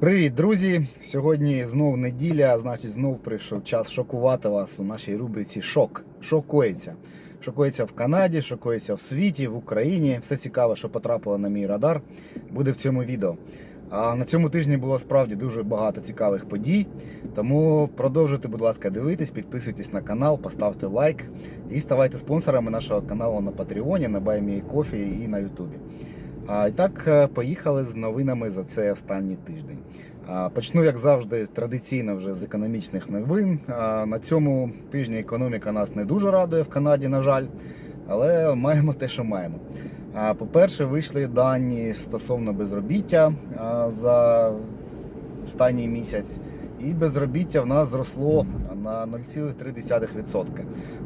Привіт, друзі! Сьогодні знов неділя, значить, знов прийшов час шокувати вас у нашій рубриці Шок. Шокується. Шокується в Канаді, шокується в світі, в Україні. Все цікаве, що потрапило на мій радар, буде в цьому відео. А на цьому тижні було справді дуже багато цікавих подій. Тому продовжуйте, будь ласка, дивитись, підписуйтесь на канал, поставте лайк і ставайте спонсорами нашого каналу на Патреоні, на BuyMeCoffee і на Ютубі. А, І так, е, поїхали з новинами за цей останній тиждень. Почну, як завжди, традиційно вже з економічних новин. На цьому тижні економіка нас не дуже радує в Канаді, на жаль, але маємо те, що маємо. По-перше, вийшли дані стосовно безробіття за останній місяць. І безробіття в нас зросло на 0,3%.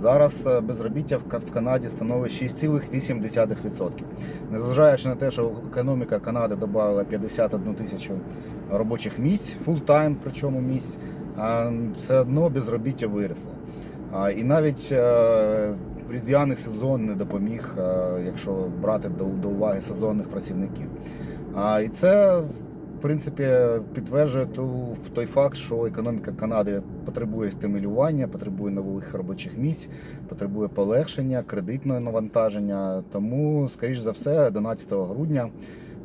Зараз е, безробіття в Канаді становить 6,8%. Незважаючи на те, що економіка Канади додала 51 тисячу робочих місць, фултайм, причому місць, все одно безробіття виросло. І навіть е, різдвяний сезон не допоміг, е, якщо брати до, уваги сезонних працівників. І це, принципі, підтверджує ту, той факт, що економіка Канади потребує стимулювання, потребує нових робочих місць, потребує полегшення, кредитного навантаження. Тому, скоріш за все, 11 грудня.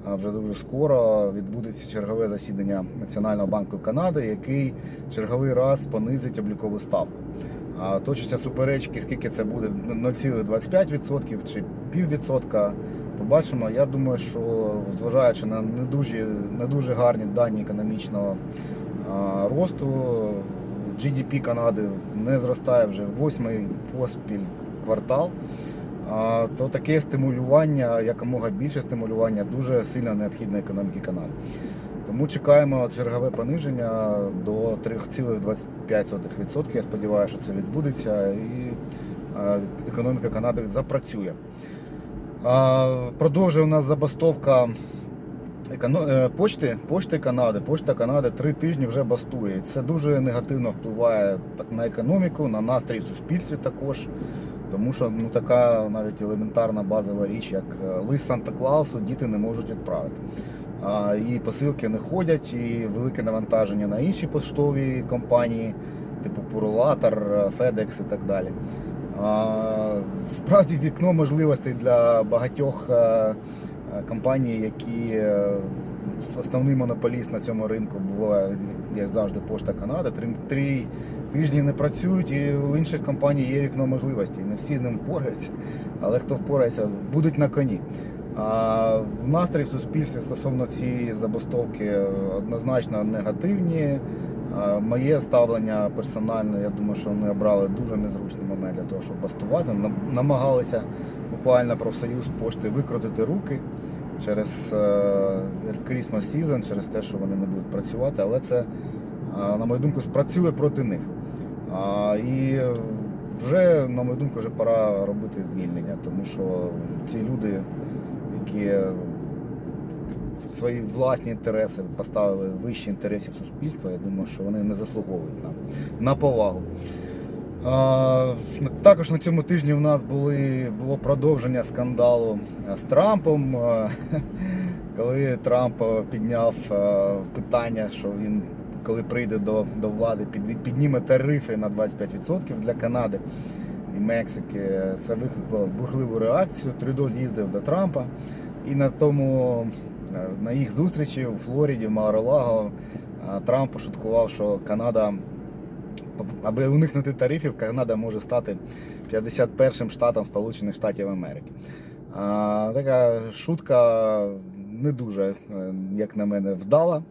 Вже дуже скоро відбудеться чергове засідання Національного банку Канади, який черговий раз понизить облікову ставку. Точаться суперечки, скільки це буде 0,25% чи піввідсотка. Побачимо. Я думаю, що зважаючи на не дуже, не дуже гарні дані економічного а, росту, GDP Канади не зростає вже восьмий поспіль квартал. А, То таке стимулювання, якомога більше стимулювання, дуже сильно необхідне економіки Канади. Тому чекаємо чергове пониження до 3,25%. Я сподіваюся, що це відбудеться і економіка Канади запрацює. Продовжує у нас забастовка е, почти, почти Канади. Почта Канади три тижні вже бастує. Це дуже негативно впливає на економіку, на настрій в суспільстві також. Тому що ну, така навіть елементарна базова річ, як е, лист Санта Клаусу, діти не можуть відправити. А, І посилки не ходять, і велике навантаження на інші поштові компанії, типу Purolator, FedEx і так далі. А, Справді вікно можливостей для багатьох е, е, компаній, які е, основний монополіст на цьому ринку була, як завжди, Пошта Канади. Три, три тижні не працюють, і у інших компаній є вікно можливостей. Не всі з ним впораються, але хто впорається, будуть на коні. А настрій в суспільстві стосовно цієї забастовки однозначно негативні. А Моє ставлення персональне, я думаю, що вони обрали дуже незручний момент для того, щоб бастувати. Нам- Намагалися буквально профсоюз пошти викрутити руки через е, Christmas season, через те, що вони не будуть працювати, але це, е, на мою думку, спрацює проти них. І вже, на мою думку, вже пора робити звільнення, тому що ці люди, які свої власні інтереси поставили вище інтересів суспільства, я думаю, що вони не заслуговують на, на повагу. А, також на цьому тижні у нас були, було продовження скандалу з Трампом, коли Трамп підняв питання, що він, коли прийде до, до влади, під, підніме тарифи на 25% для Канади і Мексики. Це викликало бурхливу реакцію. Трюдо з'їздив до Трампа і на тому на їх зустрічі у Флориді, в Маралаго, Трамп пошуткував, що Канада, аби уникнути тарифів, Канада може стати 51-м штатом Сполучених Штатів Америки. А, Така шутка не дуже, е, як на мене, вдала.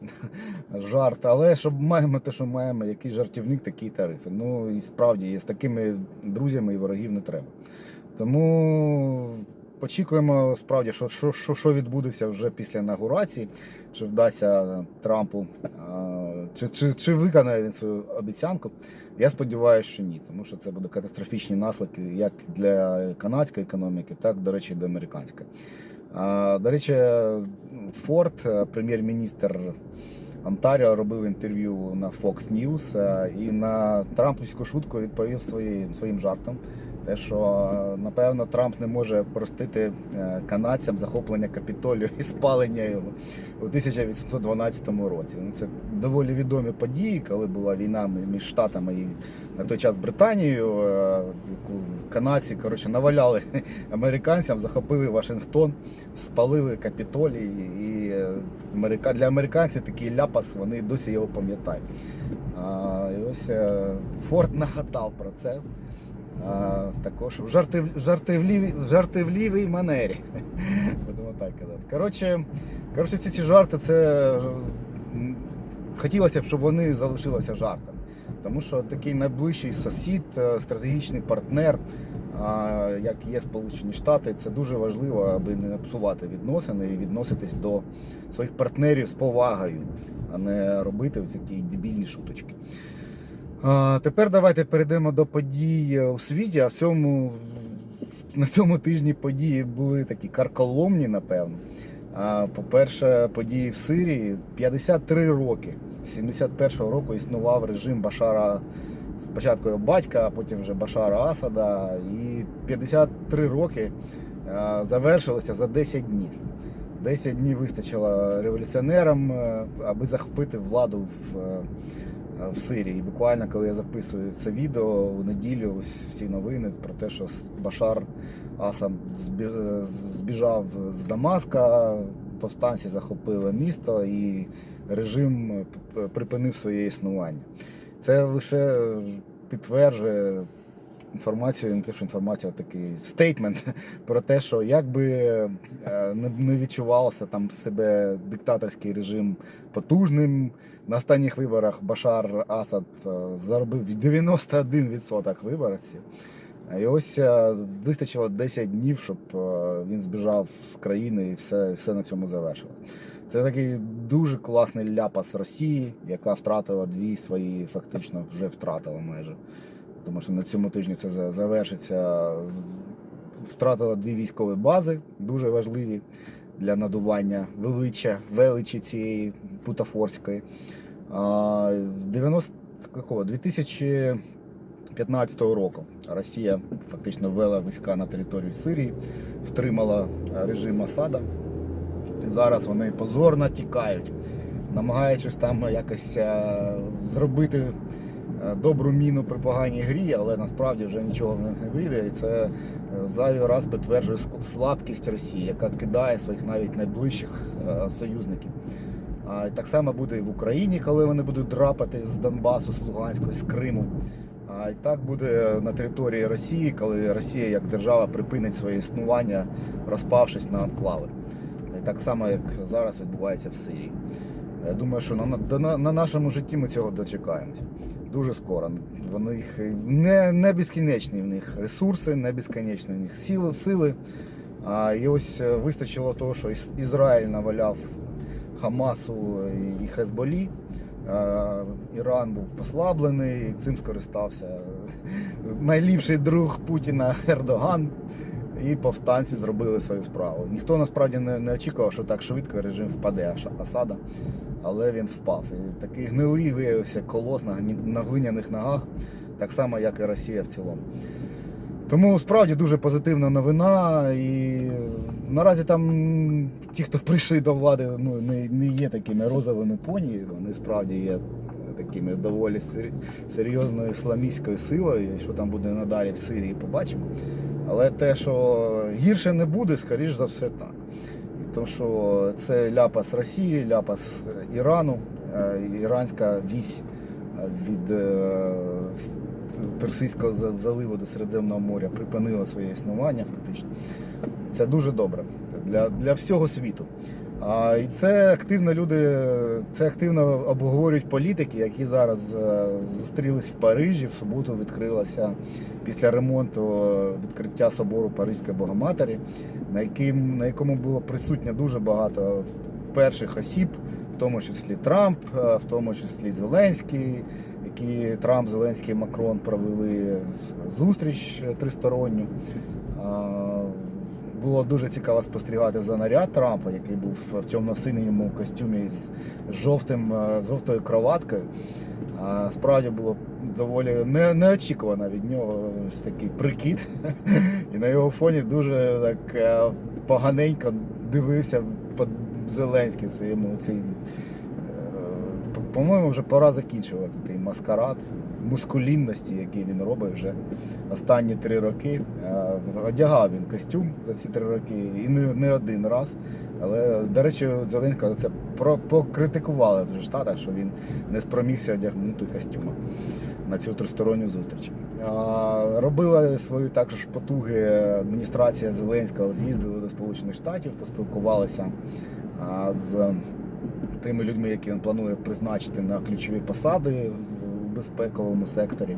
Жарт, але щоб маємо те, що маємо, який жартівник, такі тарифи. Ну і справді з такими друзями і ворогів не треба. Тому очікуємо справді, що, що, що, що відбудеться вже після інаугурації, чи вдасться Трампу, а, чи, чи, чи виконає він свою обіцянку. Я сподіваюся, що ні, тому що це буде катастрофічні наслідки як для канадської економіки, так, до речі, і до американської. А, До речі, Форд, прем'єр-міністр Онтаріо, робив інтерв'ю на Fox News е, і на Трампівську шутку відповів свої, своїм жартом. Те, що напевно Трамп не може простити е, канадцям захоплення Капітолію і спалення його у 1812 році. Ну, Це доволі відомі події, коли була війна між Штатами і на той час Британією. е, Канадці коротше, наваляли американцям, захопили Вашингтон, спалили Капітолій. І е, для американців такий ляпас, вони досі його пам'ятають. І ось Форд нагадав про це. А, також в жартив, в жартівлівій манері. Будемо так казати. Коротше, коротше, ці, ці жарти, це хотілося б, щоб вони залишилися жартами. Тому що такий найближчий сусід, е, стратегічний партнер, як є Сполучені Штати, це дуже важливо, аби не псувати відносини і відноситись до своїх партнерів з повагою, а не робити такі дебільні шуточки. Тепер давайте перейдемо до подій у світі. А в цьому на цьому тижні події були такі карколомні, напевно. По-перше, події в Сирії 53 роки. З 71-го року існував режим Башара спочатку його батька, а потім вже Башара Асада. І 53 роки завершилося за 10 днів. 10 днів вистачило революціонерам, е, аби захопити владу в, е, в Сирії. Буквально, коли я записую це відео у неділю, ось всі новини про те, що Башар Асам збіжав з Дамаска, повстанці захопили місто і режим припинив своє існування. Це лише підтверджує інформацію, не те, що інформація, а такий стейтмент про те, що якби е, не- відчувався там себе диктаторський режим потужним. На останніх виборах Башар Асад е, заробив 91% виборців. І ось е, вистачило 10 днів, щоб він збіжав з країни і все, все на цьому завершило. Це такий дуже класний ляпас Росії, яка втратила дві свої, фактично вже втратила майже. Тому що на цьому тижні це завершиться. Втратила дві військові бази, дуже важливі для надування величчя, величі цієї Путафорської. З 90, какого, 2015 року Росія фактично ввела війська на територію Сирії, втримала е, режим Асада. Зараз вони позорно тікають, намагаючись там якось е, зробити добру міну при поганій грі, але насправді вже нічого в них не вийде. І це е, зайвий раз підтверджує слабкість Росії, яка кидає своїх навіть найближчих е, союзників. І так само буде і в Україні, коли вони будуть драпати з Донбасу, з Луганської, з Криму. А і так буде на території Росії, коли Росія як держава припинить своє існування, розпавшись на анклави. І так само, як зараз відбувається в Сирії. Я думаю, що на, на, на нашому житті ми цього дочекаємось. Дуже скоро. Вони їх не, не безкінечні в них ресурси, не безконечні в них сили. сили. А, і ось е, вистачило того, що Ізраїль наваляв Хамасу і Хезболі. Е, Іран був послаблений, цим скористався найліпший друг Путіна Ердоган. І повстанці зробили свою справу. Ніхто насправді не, не очікував, що так швидко режим впаде Асада, але він впав. І такий гнилий виявився колос на, на глиняних ногах, так само, як і Росія в цілому. Тому справді дуже позитивна новина. І наразі там ті, хто прийшли до влади, ну, не, не є такими розовими поні, вони справді є такими доволі серйозною ісламістською силою. Що там буде надалі в Сирії, побачимо. Але те, що гірше не буде, скоріш за все так. І то, що це ляпас Росії, ляпас Ірану, е, іранська вісь е, від е, Персидського заливу до Середземного моря припинила своє існування фактично. Це дуже добре для, для всього світу. А, і це активно люди, це активно обговорюють політики, які зараз е, зустрілись в Парижі. В суботу відкрилася після ремонту е, відкриття собору Паризької Богоматері, на, яким, на якому було присутньо дуже багато перших осіб, в тому числі Трамп, е, в тому числі Зеленський, які Трамп, Зеленський і Макрон провели зустріч тристоронню. Було дуже цікаво спостерігати за наряд Трампа, який був в темно-синьому костюмі з жовтим, е, жовтою кроваткою. Справді було доволі не, неочікувано від нього ось такий прикид. І на його фоні дуже так е, поганенько дивився Зеленський своєму цей. е, по- По-моєму, вже пора закінчувати той маскарад мускулінності, який він робить вже останні три роки. Е, Одягав він костюм за ці три роки і не, не один раз. Але, до речі, Зеленського це про, покритикували в Штатах, що він не спромігся одягнути костюма на цю тристоронню зустріч. Робила свої також потуги адміністрація Зеленського, з'їздили до Сполучених Штатів, поспілкувалися з тими людьми, які він планує призначити на ключові посади безпековому секторі.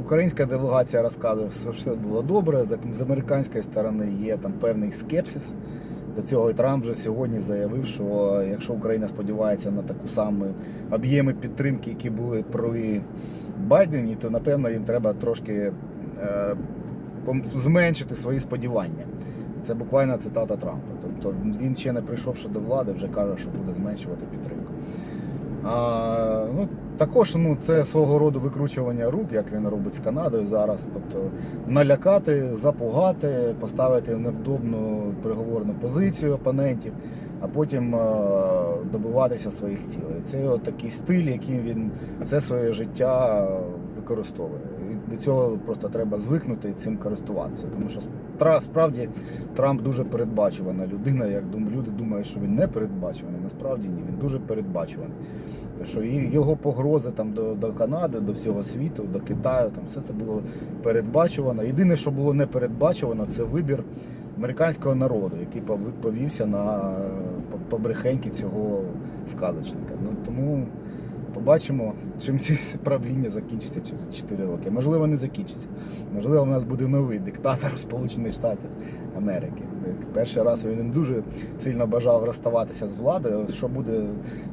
Українська делегація розказує, що все було добре. З американської сторони є там певний скепсис. До цього і Трамп вже сьогодні заявив, що якщо Україна сподівається на таку саму об'єми підтримки, які були при Байдені, то напевно їм треба трошки е, зменшити свої сподівання. Це буквально цитата Трампа. Тобто він ще не прийшовши до влади, вже каже, що буде зменшувати підтримку. А, ну, також ну, це свого роду викручування рук, як він робить з Канадою зараз. Тобто налякати, запугати, поставити невдобну переговорну позицію опонентів, а потім а, добиватися своїх цілей. Це от такий стиль, яким він все своє життя використовує. До цього просто треба звикнути і цим користуватися. Тому що справді Трамп дуже передбачувана людина. Як люди думають, що він не передбачуваний, насправді ні, він дуже передбачуваний. Те, що його погрози там до, до Канади, до всього світу, до Китаю, там все це було передбачувано. Єдине, що було не передбачувано, це вибір американського народу, який пов- повівся на е, побрехеньки цього сказочника. Ну тому побачимо, чим ці правління закінчиться через 4 роки. Можливо, не закінчиться. Можливо, в нас буде новий диктатор у Сполучених Штатів Америки. Перший раз він дуже сильно бажав розставатися з владою. Що буде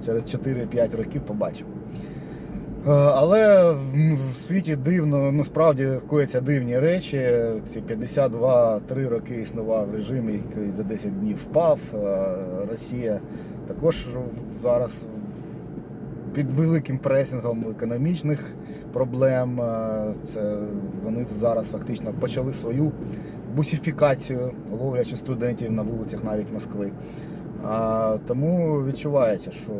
через 4-5 років, побачимо. Е, Але в світі дивно, ну справді кояться дивні речі. Ці 52-3 роки існував режим, який за 10 днів впав. Е, Росія також зараз під великим пресингом економічних проблем. Е, Це вони зараз фактично почали свою бусифікацію, ловлячи студентів на вулицях навіть Москви. А, тому відчувається, що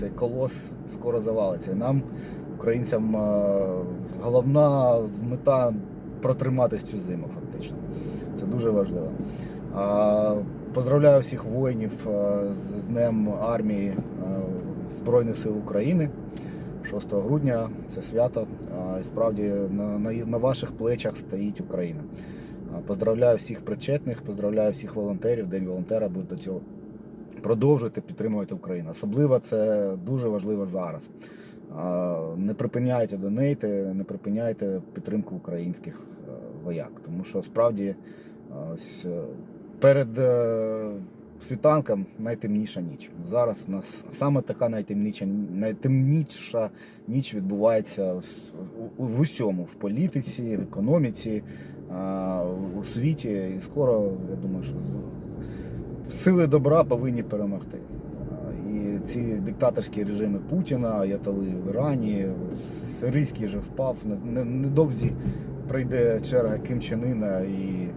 цей колос скоро завалиться. І нам, українцям, е, головна мета протриматись цю зиму, фактично. Це дуже важливо. А, поздравляю всіх воїнів е, з Днем армії Збройних сил України. 6 грудня це свято. І справді на, на, ваших плечах стоїть Україна. Поздравляю всіх причетних, поздравляю всіх волонтерів. День волонтера буде до цього. Продовжуйте підтримувати Україну. Особливо це дуже важливо зараз. Не припиняйте донейти, не припиняйте підтримку українських е, вояк. Тому що справді ось, е, перед е, світанком найтемніша ніч. Зараз у нас саме така найтемніша, найтемніша ніч відбувається в, усьому, в політиці, в економіці, у світі. І скоро, я думаю, що сили добра повинні перемогти. І ці диктаторські режими Путіна, Аятоли в Ірані, сирійський вже впав. Не- не- Недовзі прийде черга Ким і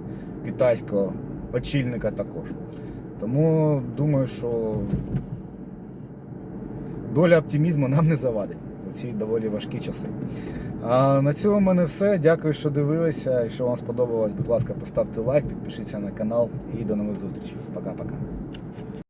китайського очільника також. Тому думаю, що доля оптимізму нам не завадить у ці доволі важкі часи. А на цьому в мене все. Дякую, що дивилися. Якщо вам сподобалось, будь ласка, поставте лайк, підпишіться на канал і до нових зустрічей. Пока-пока.